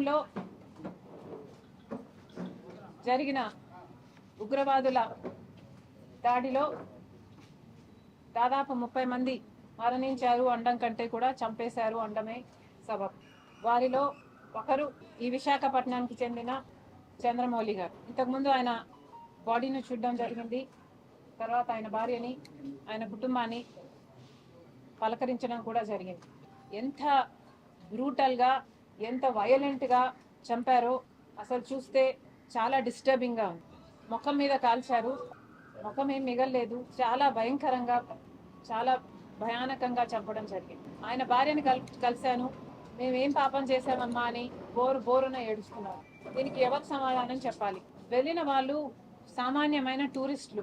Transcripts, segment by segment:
పహల్గాంలో జరిగిన ఉగ్రవాదుల దాడిలో దాదాపు ముప్పై మంది మరణించారు. అండం కంటే కూడా చంపేశారు. అండమే సబబ్. వారిలో ఒకరు ఈ విశాఖపట్నానికి చెందిన చంద్రమౌళి గారు. ఇంతకుముందు ఆయన బాడీని చూడడం జరిగింది. తర్వాత ఆయన భార్యని ఆయన కుటుంబాన్ని పలకరించడం కూడా జరిగింది. ఎంత బ్రూటల్గా ఎంత వయలెంట్గా చంపారో అసలు చూస్తే చాలా డిస్టర్బింగ్గా ఉంది. ముఖం మీద కాల్చారు. ముఖం ఏం మిగల్లేదు. చాలా భయంకరంగా చాలా భయానకంగా చంపడం జరిగింది. ఆయన భార్యని కల్ కలిశాను. మేమేం పాపం చేశామమ్మా అని బోరు బోరున ఏడుస్తున్నారు. దీనికి ఎవరు సమాధానం చెప్పాలి? వెళ్ళిన వాళ్ళు సామాన్యమైన టూరిస్టులు.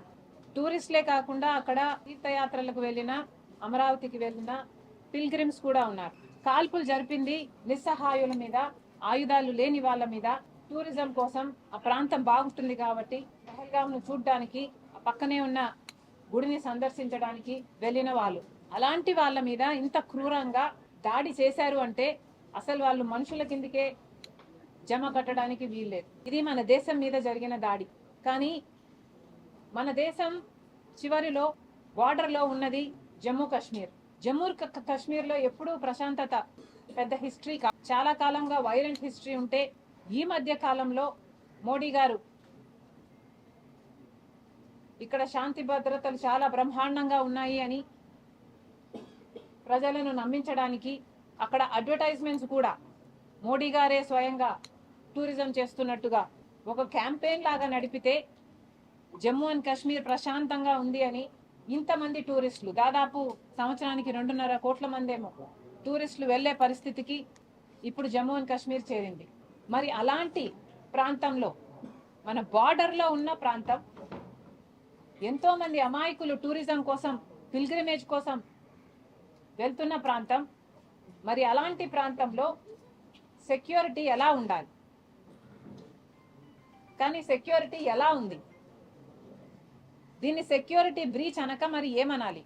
టూరిస్టులే కాకుండా అక్కడ తీర్థయాత్రలకు వెళ్ళిన అమరావతికి వెళ్ళిన పిల్గ్రిమ్స్ కూడా ఉన్నారు. కాల్పులు జరిపింది నిస్సహాయుల మీద ఆయుధాలు లేని వాళ్ళ మీద. టూరిజం కోసం ఆ ప్రాంతం బాగుంటుంది కాబట్టి పహల్గామ్ను చూడడానికి ఆ పక్కనే ఉన్న గుడిని సందర్శించడానికి వెళ్ళిన వాళ్ళు. అలాంటి వాళ్ళ మీద ఇంత క్రూరంగా దాడి చేశారు అంటే అసలు వాళ్ళు మనుషుల కిందకే జమ కట్టడానికి వీల్లేదు. ఇది మన దేశం మీద జరిగిన దాడి. కానీ మన దేశం చివరిలో బార్డర్లో ఉన్నది జమ్మూ కాశ్మీర్. జమ్మూ క- కాశ్మీర్లో ఎప్పుడూ ప్రశాంతత పెద్ద హిస్టరీ చాలా కాలంగా వైలెంట్ హిస్టరీ ఉంటే ఈ మధ్య కాలంలో మోడీ గారు ఇక్కడ శాంతి భద్రతలు చాలా బ్రహ్మాండంగా ఉన్నాయి అని ప్రజలను నమ్మించడానికి అక్కడ అడ్వర్టైజ్మెంట్స్ కూడా మోడీ గారే స్వయంగా టూరిజం చేస్తున్నట్టుగా ఒక క్యాంపెయిన్ లాగా నడిపితే జమ్మూ అండ్ కాశ్మీర్ ప్రశాంతంగా ఉంది అని ఇంతమంది టూరిస్టులు దాదాపు సంవత్సరానికి రెండున్నర కోట్ల మందేమో టూరిస్టులు వెళ్ళే పరిస్థితికి ఇప్పుడు జమ్మూ అండ్ కాశ్మీర్ చేరింది. మరి అలాంటి ప్రాంతంలో మన బార్డర్లో ఉన్న ప్రాంతం ఎంతోమంది అమాయకులు టూరిజం కోసం పిల్గ్రిమేజ్ కోసం వెళ్తున్న ప్రాంతం మరి అలాంటి ప్రాంతంలో సెక్యూరిటీ ఎలా ఉండాలి? కానీ సెక్యూరిటీ ఎలా ఉంది? దీన్ని సెక్యూరిటీ బ్రీచ్ అనక మరి ఏమనాలి?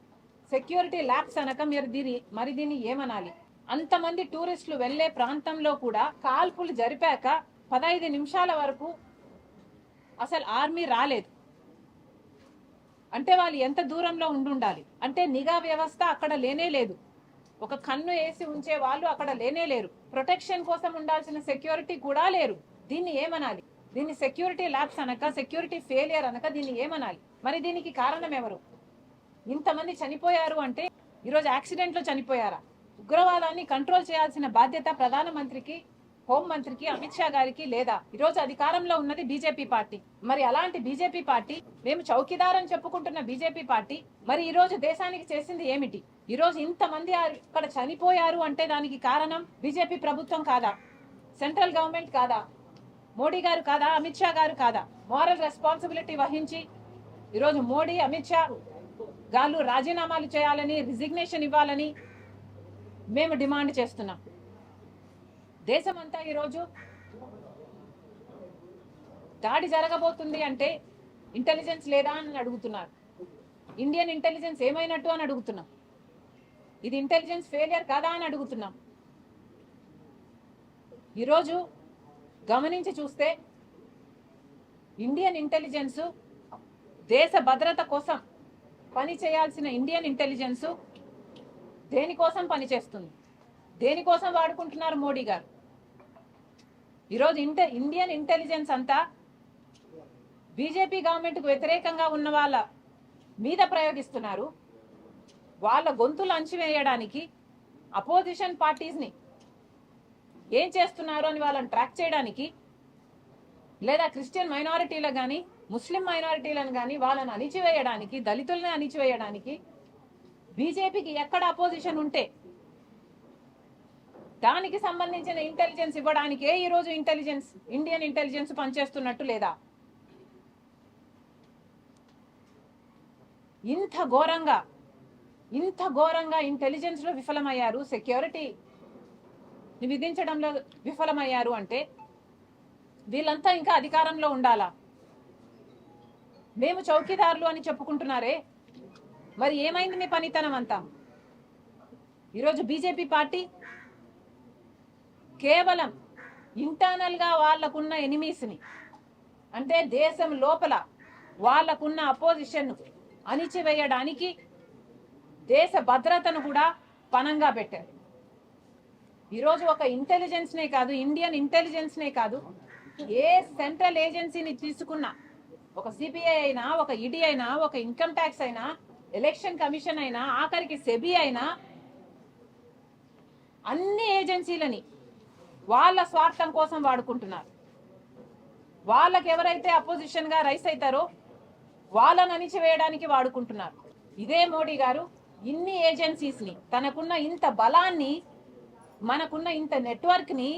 సెక్యూరిటీ ల్యాబ్స్ అనక మీరు దీని మరి దీన్ని ఏమనాలి? అంతమంది టూరిస్టులు వెళ్ళే ప్రాంతంలో కూడా కాల్పులు జరిపాక పదహైదు నిమిషాల వరకు అసలు ఆర్మీ రాలేదు. అంటే వాళ్ళు ఎంత దూరంలో ఉండుండాలి? అంటే నిఘా వ్యవస్థ అక్కడ లేనే లేదు. ఒక కన్ను వేసి ఉంచే వాళ్ళు అక్కడ లేనే లేరు. ప్రొటెక్షన్ కోసం ఉండాల్సిన సెక్యూరిటీ కూడా లేరు. దీన్ని ఏమనాలి? దీన్ని సెక్యూరిటీ ల్యాబ్స్ అనక సెక్యూరిటీ ఫెయిలియర్ అనక దీన్ని ఏమనాలి? మరి దీనికి కారణం ఎవరు? ఇంతమంది చనిపోయారు అంటే ఈరోజు యాక్సిడెంట్లో చనిపోయారా? ఉగ్రవాదాన్ని కంట్రోల్ చేయాల్సిన బాధ్యత ప్రధానమంత్రికి హోం మంత్రికి అమిత్ షా గారికి లేదా? ఈరోజు అధికారంలో ఉన్నది బీజేపీ పార్టీ. మరి అలాంటి బీజేపీ పార్టీ మేము చౌకీదార్ అని చెప్పుకుంటున్న బీజేపీ పార్టీ మరి ఈ రోజు దేశానికి చేసింది ఏమిటి? ఈ రోజు ఇంతమంది ఇక్కడ చనిపోయారు అంటే దానికి కారణం బీజేపీ ప్రభుత్వం కాదా? సెంట్రల్ గవర్నమెంట్ కాదా? మోడీ గారు కాదా అమిత్ షా గారు కాదా? మోరల్ రెస్పాన్సిబిలిటీ వహించి ఈరోజు మోడీ అమిత్ షా గారు రాజీనామాలు చేయాలని రిజిగ్నేషన్ ఇవ్వాలని మేము డిమాండ్ చేస్తున్నాం. దేశమంతా ఈరోజు దాడి జరగబోతుంది అంటే ఇంటెలిజెన్స్ లేదా అని అడుగుతున్నారు. ఇండియన్ ఇంటెలిజెన్స్ ఏమైనట్టు అని అడుగుతున్నాం. ఇది ఇంటెలిజెన్స్ ఫెయిలియర్ కాదా అని అడుగుతున్నాం. ఈరోజు గమనించి చూస్తే ఇండియన్ ఇంటెలిజెన్సు దేశ భద్రత కోసం పని చేయాల్సిన ఇండియన్ ఇంటెలిజెన్సు దేనికోసం పనిచేస్తుంది దేనికోసం వాడుకుంటున్నారు మోడీ గారు? ఈరోజు ఇంట ఇండియన్ ఇంటెలిజెన్స్ అంతా బీజేపీ గవర్నమెంట్కు వ్యతిరేకంగా ఉన్న వాళ్ళ మీద ప్రయోగిస్తున్నారు. వాళ్ళ గొంతులు అంచివేయడానికి అపోజిషన్ పార్టీస్ని ఏం చేస్తున్నారు అని వాళ్ళని ట్రాక్ చేయడానికి లేదా క్రిస్టియన్ మైనారిటీల కానీ ముస్లిం మైనారిటీలను కానీ వాళ్ళని అణిచివేయడానికి దళితుల్ని అణిచివేయడానికి బీజేపీకి ఎక్కడ అపోజిషన్ ఉంటే దానికి సంబంధించిన ఇంటెలిజెన్స్ ఇవ్వడానికి ఈ రోజు ఇంటెలిజెన్స్ ఇండియన్ ఇంటెలిజెన్స్ పనిచేస్తున్నట్టు లేదా? ఇంత ఘోరంగా ఇంత ఘోరంగా ఇంటెలిజెన్స్లో విఫలమయ్యారు సెక్యూరిటీ విధించడంలో విఫలమయ్యారు అంటే వీళ్ళంతా ఇంకా అధికారంలో ఉండాలా? మేము చౌకీదారులు అని చెప్పుకుంటున్నారే? మరి ఏమైంది మీ పనితనం అంతా? ఈరోజు బీజేపీ పార్టీ కేవలం ఇంటర్నల్గా వాళ్ళకున్న ఎనిమీస్ని అంటే దేశం లోపల వాళ్ళకున్న అపోజిషన్ అణిచివేయడానికి దేశ భద్రతను కూడా పనంగా పెట్టారు. ఈరోజు ఒక ఇంటెలిజెన్స్నే కాదు ఇండియన్ ఇంటెలిజెన్స్నే కాదు. ఏ సెంట్రల్ ఏజెన్సీని తీసుకున్నా ఒక సిబిఐ అయినా ఒక ఈడీ అయినా ఒక ఇన్కమ్ ట్యాక్స్ అయినా ఎలక్షన్ కమిషన్ అయినా ఆఖరికి సెబీ అయినా అన్ని ఏజెన్సీలని వాళ్ళ స్వార్థం కోసం వాడుకుంటున్నారు. వాళ్ళకి ఎవరైతే అపోజిషన్గా రైస్ అవుతారో వాళ్ళని అణిచివేయడానికి వాడుకుంటున్నారు. ఇదే మోడీ గారు ఇన్ని ఏజెన్సీస్ని తనకున్న ఇంత బలాన్ని మనకున్న ఇంత నెట్వర్క్ని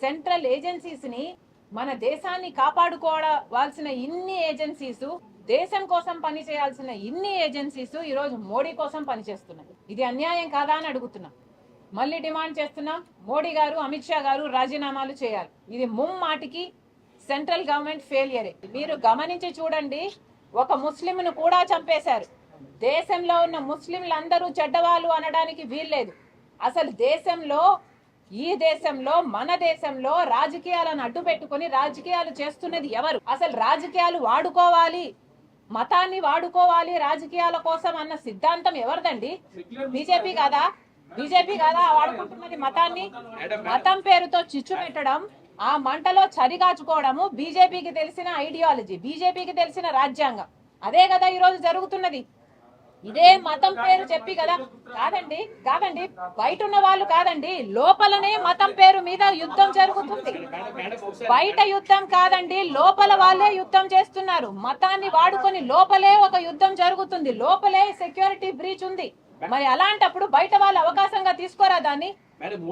సెంట్రల్ ఏజెన్సీస్ని మన దేశాన్ని కాపాడుకోవాల్సిన ఇన్ని ఏజెన్సీస్ దేశం కోసం పని చేయాల్సిన ఇన్ని ఏజెన్సీస్ ఈరోజు మోడీ కోసం పనిచేస్తున్నాయి. ఇది అన్యాయం కాదా అని అడుగుతున్నాం. మళ్ళీ డిమాండ్ చేస్తున్నాం మోడీ గారు అమిత్ షా గారు రాజీనామాలు చేయాలి. ఇది ముమ్మాటికి సెంట్రల్ గవర్నమెంట్ ఫెయిలియరే. మీరు గమనించి చూడండి ఒక ముస్లింను కూడా చంపేశారు. దేశంలో ఉన్న ముస్లింలందరూ చెడ్డవాళ్ళు అనడానికి వీల్లేదు. అసలు దేశంలో ఈ దేశంలో మన దేశంలో రాజకీయాలను అడ్డు పెట్టుకుని రాజకీయాలు చేస్తున్నది ఎవరు? అసలు రాజకీయాలు వాడుకోవాలి? మతాన్ని వాడుకోవాలి రాజకీయాల కోసం అన్న సిద్ధాంతం ఎవరిదండి? బీజేపీ కాదా? బీజేపీ కాదా వాడుకుంటున్నది మతాన్ని? మతం పేరుతో చిచ్చు పెట్టడం ఆ మంటలో చరిగాచుకోవడము బీజేపీకి తెలిసిన ఐడియాలజీ బీజేపీకి తెలిసిన రాజ్యాంగం. అదే కదా ఈ రోజు జరుగుతున్నది. ఇదే మతం పేరు చెప్పి కదా. కాదండి కాదండి బయట ఉన్న వాళ్ళు కాదండి లోపలనే మతం పేరు మీద యుద్ధం జరుగుతుంది. బయట యుద్ధం కాదండి లోపల వాళ్ళే యుద్ధం చేస్తున్నారు. మతాన్ని వాడుకొని లోపలే ఒక యుద్ధం జరుగుతుంది. లోపలే సెక్యూరిటీ బ్రీచ్ ఉంది. మరి అలాంటప్పుడు బయట వాళ్ళు అవకాశంగా తీసుకోరా దాన్ని? మేడం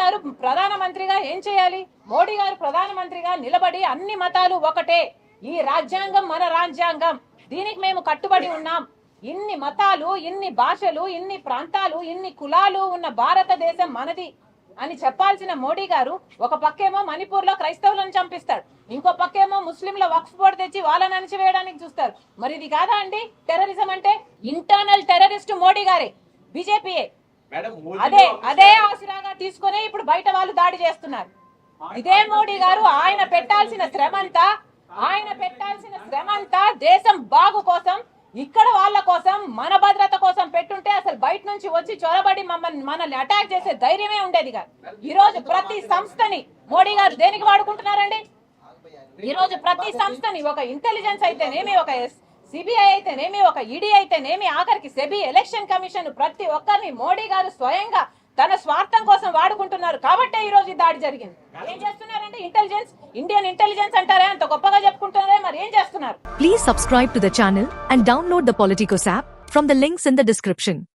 గారు ప్రధానమంత్రిగా ఏం చేయాలి? మోడీ గారు ప్రధానమంత్రిగా నిలబడి అన్ని మతాలు ఒకటే. ఈ రాజ్యాంగం మన రాజ్యాంగం. దీనికి మేము కట్టుబడి ఉన్నాం. ఇన్ని మతాలు ఇన్ని భాషలు ఇన్ని ప్రాంతాలు ఇన్ని కులాలు ఉన్న భారతదేశం మనది అని చెప్పాల్సిన మోడీ గారు ఒక పక్కేమో మణిపూర్లో క్రైస్తవులను చంపిస్తాడు. ఇంకో పక్కేమో ముస్లింల వక్ఫ్ బోర్డు తెచ్చి వాళ్ళని అణిచివేయడానికి చూస్తారు. మరి ఇది కాదా అండి? టెర్రరిజం అంటే ఇంటర్నల్ టెర్రరిస్ట్ మోడీ గారే బీజేపీయే. అదే అదే ఆసరాగా తీసుకుని ఇప్పుడు బయట వాళ్ళు దాడి చేస్తున్నారు. ఇదే మోడీ గారు ఆయన పెట్టాల్సిన శ్రమంతా ఆయన పెట్టాల్సిన శ్రమంతా దేశం బాగు కోసం ఇక్కడ వాళ్ళ కోసం మన భద్రత కోసం పెట్టుంటే అసలు బయట నుంచి వచ్చి చొరబడి మమ్మల్ని మనల్ని అటాక్ చేసే ధైర్యమే ఉండేది కాదు. ఈ రోజు ప్రతి సంస్థని మోడీ గారు దేనికి వాడుకుంటున్నారండి? ఈ రోజు ప్రతి సంస్థని ఒక ఇంటెలిజెన్స్ అయితేనేమి ఒక సిబిఐ అయితేనేమి ఒక ఈడీ అయితేనేమి ఆఖరికి సెబీ ఎలక్షన్ కమిషన్ ప్రతి ఒక్కరిని మోడీ గారు స్వయంగా తన స్వార్థం కోసం వాడుకుంటున్నారు. కాబట్టి ఈ రోజు ఈ దాడి జరిగింది. ఏం చేస్తున్నారంటే ఇంటెలిజెన్స్ ఇండియన్ ఇంటెలిజెన్స్ అంటారే? అంత గొప్పగా చెప్పుకుంటున్నారే? మరి ఏం చేస్తున్నారు? Please subscribe to the channel and download the politicos app from the links in the description